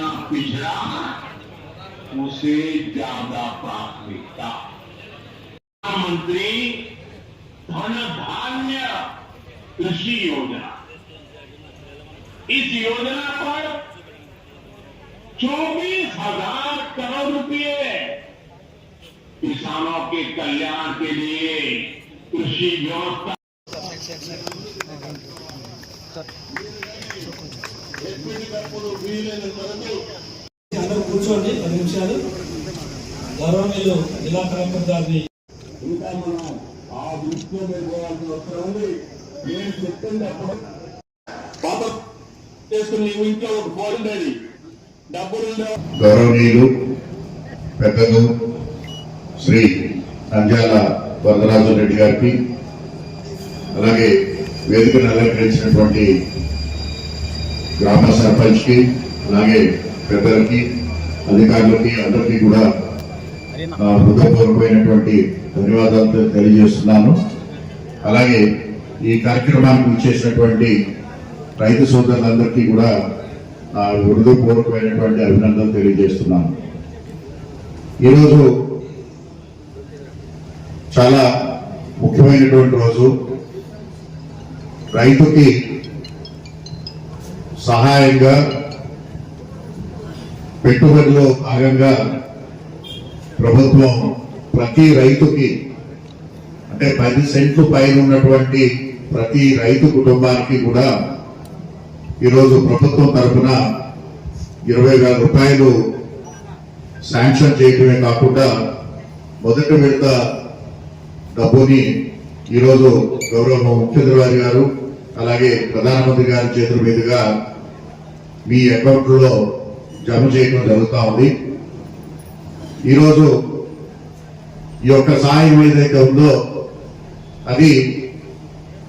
जितना पिछड़ा उसे ज़्यादा प्राथमिकता प्रधानमंत्री, धन धान्य कृषि योजना। इस योजना पर चौबीस हज़ार करोड़ रुपए किसानों के कल्याण के लिए कृषि व्यवस्था। అందరూ కూర్చోండి పది నిమిషాలు. గౌరవనీయులు జిల్లా కలెక్టర్ గారిని ఇంకా మనం ఆ దృష్టిలో పోవాల్సిన అవసరం ఉంది. నేను చెప్తుంది పాప చేసుకుని ఇంట్లో ఒక ఫోన్ ఉండేది. డబ్బులు గౌరవనీయులు పెద్దలు శ్రీ నంద్యాల వరదరాజు రెడ్డి గారికి అలాగే వేదికను అలంకరించినటువంటి గ్రామ సర్పంచ్కి అలాగే పెద్దలకి అధికారులకి అందరికీ కూడా హృదయపూర్వకమైనటువంటి ధన్యవాదాలు తెలియజేస్తున్నాను. అలాగే ఈ కార్యక్రమానికి చేసినటువంటి రైతు సోదరులందరికీ కూడా నా హృదయపూర్వకమైనటువంటి అభినందనలు తెలియజేస్తున్నాను. ఈరోజు చాలా ముఖ్యమైనటువంటి రోజు. రైతుకి సహాయంగా పెట్టుబడిలో భాగంగా ప్రభుత్వం ప్రతి రైతుకి అంటే పది సెంట్లు పైన ఉన్నటువంటి ప్రతి రైతు కుటుంబానికి కూడా ఈరోజు ప్రభుత్వం తరఫున ఇరవై వేల రూపాయలు శాంక్షన్ చేయటమే కాకుండా మొదటి విడత డబ్బుని ఈరోజు గౌరవ ముఖ్యమంత్రి గారు అలాగే ప్రధానమంత్రి గారి చేతుల మీదుగా మీ అకౌంట్లో జమ చేయడం జరుగుతూ ఉంది. ఈరోజు ఈ యొక్క సాయం ఏదైతే ఉందో అది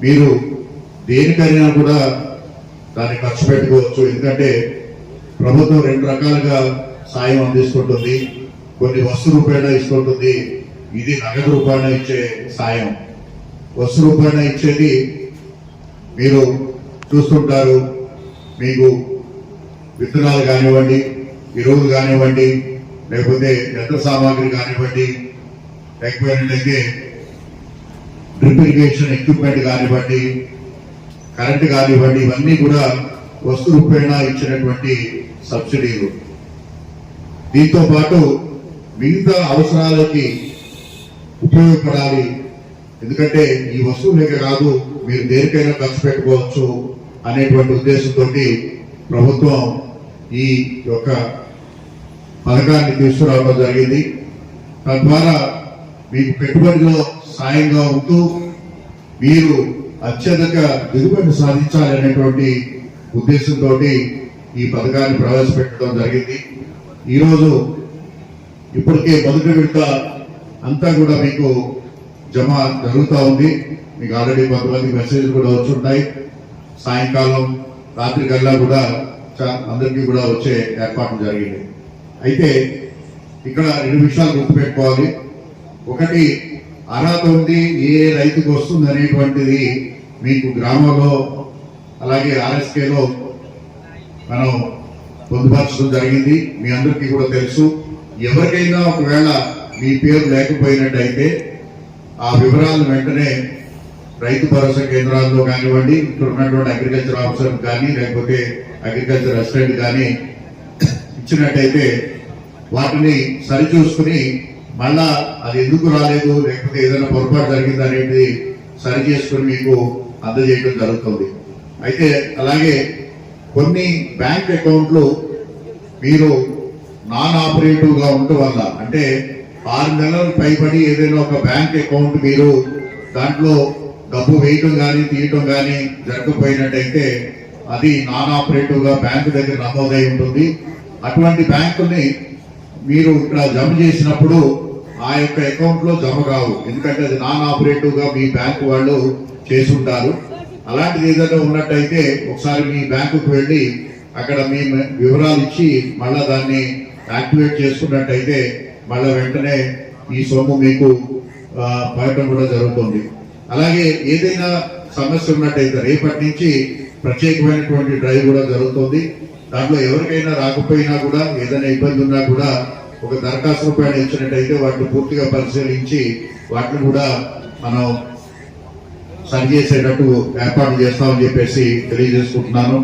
మీరు దేనికైనా కూడా దాన్ని ఖర్చు పెట్టుకోవచ్చు. ఎందుకంటే ప్రభుత్వం రెండు రకాలుగా సాయం అందిస్తుంటుంది. కొన్ని వస్తు రూపాయన ఇస్తుంటుంది. ఇది నగదు రూపాయన ఇచ్చే సాయం. వస్తు రూపాయన ఇచ్చేది మీరు చూస్తుంటారు. మీకు విత్తనాలు కానివ్వండి ఎరువులు కానివ్వండి లేకపోతే యంత్ర సామాగ్రి కానివ్వండి లేకపోయినట్లయితే డ్రిప్ ఇరిగేషన్ ఎక్విప్మెంట్ కానివ్వండి కరెంట్ కానివ్వండి ఇవన్నీ కూడా వస్తు రూపేణ ఇచ్చినటువంటి సబ్సిడీలు. దీంతో పాటు మిగతా అవసరాలకి ఉపయోగపడాలి. ఎందుకంటే ఈ వస్తువులకే కాదు మీరు దేనికైనా ఖర్చు పెట్టుకోవచ్చు అనేటువంటి ఉద్దేశంతో ప్రభుత్వం ఈ యొక్క పథకాన్ని తీసుకురావడం జరిగింది. తద్వారా మీకు పెట్టుబడిలో సాయంగా ఉంటూ మీరు అత్యధిక దిగుబడి సాధించాలనేటువంటి ఉద్దేశంతో ఈ పథకాన్ని ప్రవేశపెట్టడం జరిగింది. ఈరోజు ఇప్పటికే మొదటి విడత అంతా కూడా మీకు జమ జరుగుతూ ఉంది. మీకు ఆల్రెడీ కొంతమంది మెసేజ్ కూడా వచ్చుంటాయి సాయంకాలం రాత్రి కల్లా కూడా చా- అందరికీ కూడా వచ్చే ఏర్పాటు జరిగింది. అయితే ఇక్కడ రెండు విషయాలు గుర్తుపెట్టుకోవాలి. ఒకటి అర్హత ఉంది ఏ రైతుకు వస్తుంది అనేటువంటిది మీకు గ్రామంలో అలాగే ఆర్ఎస్కేలో మనం పొందుపరచడం జరిగింది. మీ అందరికీ కూడా తెలుసు. ఎవరికైనా ఒకవేళ మీ పేరు లేకపోయినట్టయితే ఆ వివరాలు వెంటనే రైతు భరోసా కేంద్రాల్లో కానివ్వండి ఇక్కడ ఉన్నటువంటి అగ్రికల్చర్ ఆఫీసర్ కానీ లేకపోతే అగ్రికల్చర్ అసిస్టెంట్ కానీ ఇచ్చినట్టయితే వాటిని సరిచూసుకుని మళ్ళా అది ఎందుకు రాలేదు లేకపోతే ఏదైనా పొరపాటు జరిగింది అనేది సరి చేసుకుని మీకు అందజేయడం జరుగుతుంది. అయితే అలాగే కొన్ని బ్యాంక్ అకౌంట్లు మీరు నాన్ ఆపరేటివ్గా ఉండటం వల్ల అంటే ఆరు నెలలు పైబడి ఏదైనా ఒక బ్యాంక్ అకౌంట్ మీరు దాంట్లో డబ్బు వేయటం కానీ తీయటం కానీ జరగకపోయినట్టయితే అది నాన్ ఆపరేటివ్గా బ్యాంకు దగ్గర నమోదై ఉంటుంది. అటువంటి బ్యాంకుని మీరు ఇక్కడ జమ చేసినప్పుడు ఆ యొక్క అకౌంట్లో జమ కావు. ఎందుకంటే అది నాన్ ఆపరేటివ్గా మీ బ్యాంకు వాళ్ళు చేసుంటారు అలాంటిది ఏదైనా ఉన్నట్టయితే ఒకసారి మీ బ్యాంకుకు వెళ్ళి అక్కడ మీ వివరాలు ఇచ్చి మళ్ళా దాన్ని యాక్టివేట్ చేసుకున్నట్టయితే మళ్ళా వెంటనే ఈ సొమ్ము మీకు పడటం కూడా జరుగుతుంది. అలాగే ఏదైనా సమస్య ఉన్నట్టయితే రేపటి నుంచి ప్రత్యేకమైనటువంటి డ్రైవ్ కూడా జరుగుతుంది. దాంట్లో ఎవరికైనా రాకపోయినా కూడా ఏదైనా ఇబ్బంది ఉన్నా కూడా ఒక దరఖాస్తు రూపాయలు ఇచ్చినట్టయితే వాటిని పూర్తిగా పరిశీలించి వాటిని కూడా మనం సరి చేసేటట్టు ఏర్పాటు చేస్తామని చెప్పేసి తెలియజేసుకుంటున్నాను.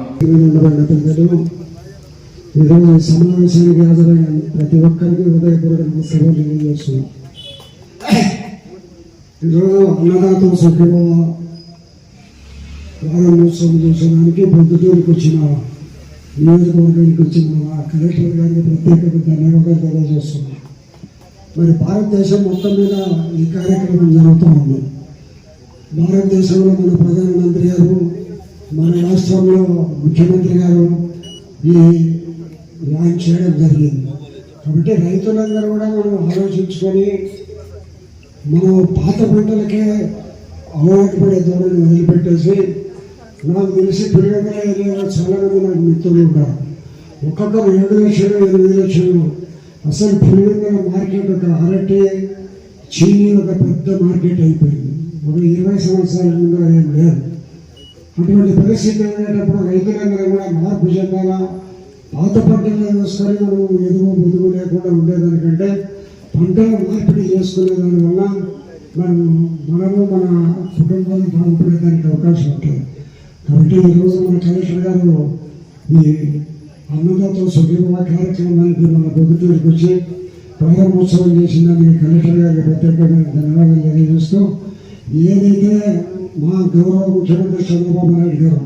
సమావేశానికి హాజరైన ప్రతి ఒక్కరికి హృదయపూర్వక నమస్కారం తెలియజేస్తున్నాం ఈరోజు అన్నదాతం సుఖీభవ ప్రారంభోత్సవం చూసడానికి పొద్దుటూరుకు వచ్చిన నియోజకవర్గానికి వచ్చిన కలెక్టర్ గారికి ప్రత్యేకంగా ధన్యవాదాలు తెలియజేస్తున్నాం మరి భారతదేశం మొత్తం మీద ఈ కార్యక్రమం జరుగుతూ ఉంది. భారతదేశంలో మన ప్రధానమంత్రి గారు మన రాష్ట్రంలో ముఖ్యమంత్రి గారు ఈ లాంచ్ చేయడం జరిగింది. కాబట్టి రైతులందరూ కూడా మనం ఆలోచించుకొని మనం పాత పంటలకే అలవాటు పడే ధోరణి వదిలిపెట్టేసి నాకు తెలిసి పిల్లల ఏరియాలో చాలా మంది నాకు మిత్రులు ఉంటారు ఒక్కొక్కరు ఏడు లక్షలు ఎనిమిది లక్షలు. అసలు పులివెందుల మార్కెట్ ఒక అరటి చీని ఒక పెద్ద మార్కెట్ అయిపోయింది. ఒక ఇరవై సంవత్సరాల ముందు ఏం లేదు. అటువంటి పరిస్థితి ఉండేటప్పుడు రైతులందరూ కూడా మార్పు చెందాలా? పాత పంటలు వేసుకొని మనం ఎదుగు బుదుగు లేకుండా ఉండేదానికంటే పంట మార్పిడి చేసుకునే దానివల్ల మనం మనము మన కుటుంబం బాగుపడేదానికి అవకాశం ఉంటుంది. కాబట్టి ఈరోజు మన కలెక్టర్ గారు ఈ అన్నదాత సుఖీభవ కార్యక్రమానికి మన పొద్దుటూరుకు వచ్చి ప్రారంభోత్సవం చేసిందని కలెక్టర్ గారికి ప్రత్యేకమైన ధన్యవాదాలు తెలియజేస్తూ ఏదైతే మా గౌరవ ముఖ్యమంత్రి చంద్రబాబు నాయుడు గారు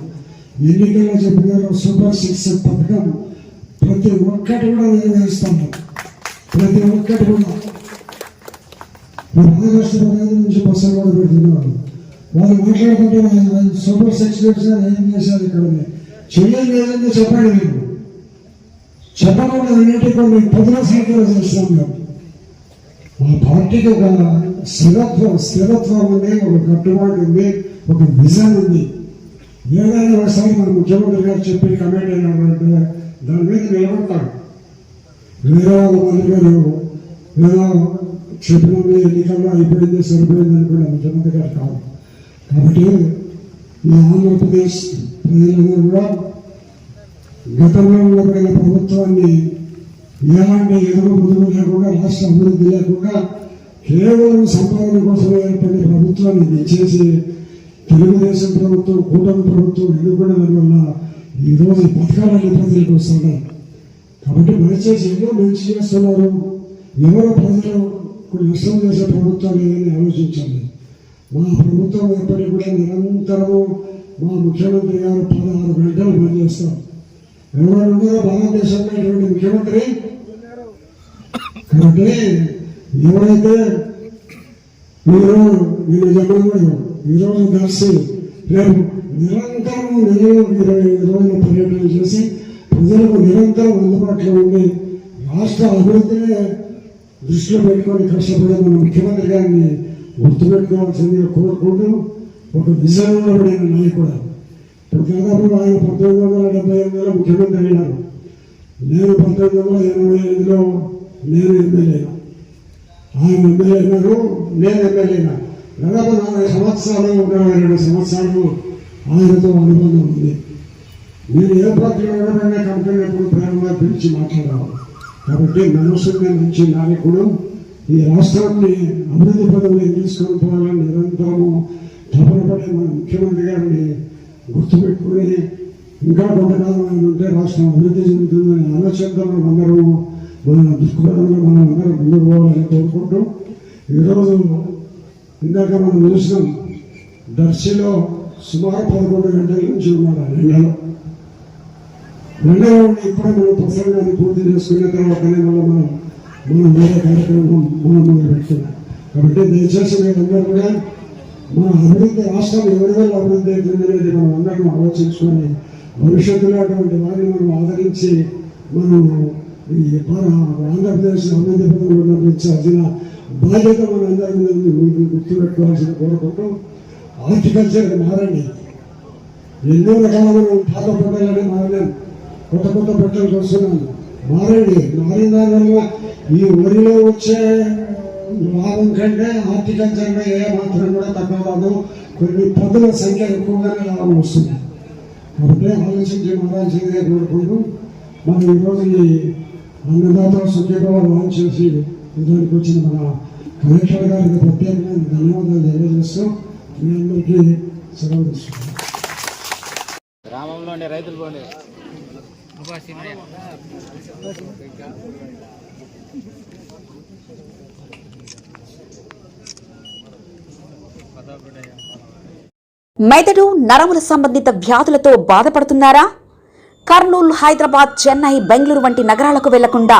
ఎన్నికల్లో చెప్పినారో సూపర్ సిక్స్ పథకం ప్రతి ఒక్కటి కూడా నిర్వహిస్తాము ప్రతి ఒక్కటి కూడా. మహారాష్ట్ర నుంచి బస్సులు కూడా పెడుతున్నారు. వాళ్ళు మాట్లాడుకుంటే వాళ్ళు సూపర్ సిక్స్ చేశారు ఏం చేశారు ఇక్కడ. చెయ్యని లేదని చెప్పండి మీరు. చెప్పకుండా అన్నిటి కొన్ని పదుల సంఖ్యలో చేస్తాం మేము. మా పార్టీకి ఒక స్థిరత్వం స్థిరత్వం ఉంది ఒక కట్టుబాటు ఉంది ఒక విజన్ ఉంది ఏదైనా ఒకసారి మన ముఖ్యమంత్రి గారు చెప్పి కమెంట్ అయినటువంటి దాని మీద నిలబడతాడు వేరే వాళ్ళ మాదిరిగా ఏదో చెప్పిన ఎన్నికల్లో అయిపోయింది సరిపోయింది అనుకునే ముఖ్యమంత్రి గారు కాదు. కాబట్టి ఈ ఆంధ్రప్రదేశ్ ప్రజలందరూ కూడా గతంలో ఉండబడిన ప్రభుత్వాన్ని ఎలాంటి ఎదురు ముందు లేకుండా రాష్ట్ర అభివృద్ధి లేకుండా కేవలం సంపాదన కోసం ఏర్పడిన ప్రభుత్వాన్ని దించేసి తెలుగుదేశం ప్రభుత్వం కూటమి ప్రభుత్వం ఎన్నుకోవడం వల్ల ఈరోజు ఈ పథకాలన్నీ ప్రజలకు వస్తున్నాయి. కాబట్టి మంచి చేసి ఏదో మంచి చేస్తున్నారు ఎవరో ప్రజలకు నష్టం చేసే ప్రభుత్వం ఏదని ఆలోచించాలి మా ప్రభుత్వం ఎప్పటికీ కూడా నిరంతరము మా ముఖ్యమంత్రి గారు పదహారు గంటలు పనిచేస్తాం ఎవరు ఉన్నారో భారతదేశంలో ఇటువంటి ముఖ్యమంత్రి? కాబట్టి ఎవరైతే మీరు నేను చెప్పడం ఈరోజు కలిసి రేపు నిరంతరం నెలలో ఇరవై రోజుల పర్యటన చేసి ప్రజలకు నిరంతరం అందుబాటులో ఉండి రాష్ట్ర అభివృద్ధినే దృష్టిలో పెట్టుకొని కష్టపడే మన ముఖ్యమంత్రి గారిని గుర్తుపెట్టుకోవాల్సిందిగా కోరుకుంటూ ఒక విజయంలో పడిన నాయకుడు ఇప్పుడు దాదాపు ఆయన పంతొమ్మిది వందల డెబ్బై ఎనిమిదిలో ముఖ్యమంత్రి అయినారు నేను పంతొమ్మిది వందల ఎనభై ఎనిమిదిలో నేను ఎమ్మెల్యే. ఆయన ఎమ్మెల్యే అయినారు నేను ఎమ్మెల్యే దాదాపు నలభై సంవత్సరాలు నలభై రెండు సంవత్సరాలు ఆయనతో అనుబంధం ఉంది. నేను ఏ పార్టీలో ఎవరైనా కంపెనీ ఎప్పుడు ప్రేమగా పిలిచి మాట్లాడాలి కాబట్టి మనసుని మంచి నాయకుడు ఈ రాష్ట్రాన్ని అభివృద్ధి పదవులు తీసుకొని పోవాలని నిరంతరము తపనపడే మన ముఖ్యమంత్రి గారిని గుర్తుపెట్టుకుని ఇంకా కొంతకాలం ఆయన ఉంటే రాష్ట్రం అభివృద్ధి చెందుతుందని ఆలోచనతో అందరూ మన దృక్పథంలో మనం అందరం ముందుకు పోవాలని కోరుకుంటూ ఈరోజు ఇందాక మనం చూసినాం దర్శిలో సుమారు పదకొండు గంటల నుంచి ఉన్నాడు ఆ ఎండలో రెండవ ఇప్పుడే మనం ప్రసంగాన్ని పూర్తి చేసుకున్న తర్వాతనే మళ్ళీ మనం మనం వేరే కార్యక్రమం మనం మొదలు పెడుతున్నాం కాబట్టి దయచేసి మీరందరూ కూడా మన అభివృద్ధి రాష్ట్రం ఎవరి వల్ల అభివృద్ధి అవుతుంది అనేది మనం అందరం ఆలోచించుకొని భవిష్యత్తులో అటువంటి వారిని మనం ఆదరించి మనం ఈ ఆంధ్రప్రదేశ్ అభివృద్ధి పథకంలో నడిపించాల్సిన బాధ్యత మనందరి మీద గుర్తుపెట్టుకోవాల్సిన కోరుకుంటూ హార్టికల్చర్ మారండి ఎన్నో రకాల పాత పంటలనే మారలేం. కొత్త కొత్త పంటలు చూస్తున్నాను మారండి మారిన దానివల్ల ఈ వరిలో వచ్చే లాభం కంటే హార్టికల్చర్లో ఏ మాత్రం కూడా తక్కువ కాదు. కొన్ని పదుల సంఖ్య ఎక్కువగానే లాభం వస్తుంది. కాబట్టి ఆలోచించి మారాల్సిందే కోరుకుంటూ మనం ఈరోజు ఈ అన్నదాత సుఖీభావం లాంచ్ చేసి దానికి వచ్చిన మన కలెక్టర్ గారికి ప్రత్యేకమైన ధన్యవాదాలు తెలియజేస్తూ మీ అందరికీ సెలవు తీసుకున్నాను గ్రామంలో ఉండే రైతులు పోండి మెదడు నరముల సంబంధిత వ్యాధులతో బాధపడుతున్నారా? కర్నూలు హైదరాబాద్ చెన్నై బెంగళూరు వంటి నగరాలకు వెళ్ళకుండా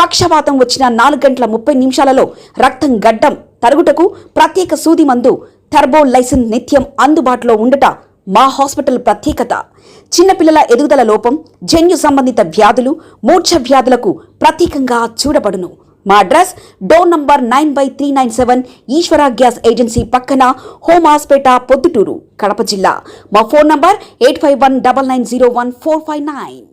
పక్షవాతం వచ్చిన నాలుగు గంటల ముప్పై నిమిషాలలో రక్తం గడ్డం తరుగుటకు ప్రత్యేక సూది మందు థర్బో లైసిన్ నిత్యం అందుబాటులో ఉండుట మా హాస్పిటల్ ప్రత్యేకత. చిన్నపిల్లల ఎదుగుదల లోపం జన్యు సంబంధిత వ్యాధులు మూర్ఛ వ్యాధులకు ప్రత్యేకంగా చూడబడును. మా address door number nine by three nine seven Eshwara gas agency పక్కన హోమ్ హాస్పేట పొద్దుటూరు కడప జిల్లా. మా phone number eight five one double nine zero one four five nine.